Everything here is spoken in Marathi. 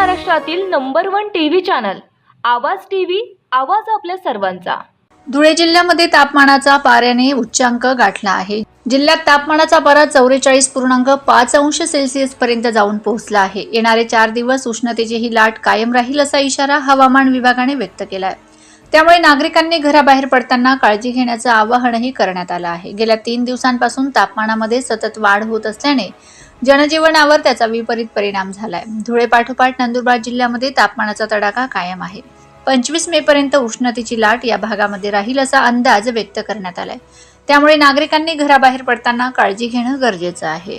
महाराष्ट्रातील number one TV channel Awaaz TV आवाज आपल्या सर्वांचा. धुळे जिल्ह्यामध्ये तापमानाचा पाऱ्याने उच्चांक गाठला आहे. जिल्ह्यात तापमानाचा पारा चौवेचाळीस पूर्णांक पाच अंश सेल्सिअस पर्यंत जाऊन पोहोचला आहे. येणारे चार दिवस उष्णतेची ही लाट कायम राहील असा इशारा हवामान विभागाने व्यक्त केला आहे त्यामुळे नागरिकांनी घराबाहेर पडताना काळजी घेण्याचं आवाहनही करण्यात आलं आहे. गेल्या तीन दिवसांपासून तापमानामध्ये सतत वाढ होत असल्याने जनजीवनावर त्याचा विपरीत परिणाम झालाय. धुळे पाठोपाठ नंदुरबार जिल्ह्यामध्ये तापमानाचा तडाखा कायम आहे. पंचवीस मे पर्यंत उष्णतेची लाट या भागामध्ये राहील असा अंदाज व्यक्त करण्यात आलाय. त्यामुळे नागरिकांनी घराबाहेर पडताना काळजी घेणं गरजेचं आहे.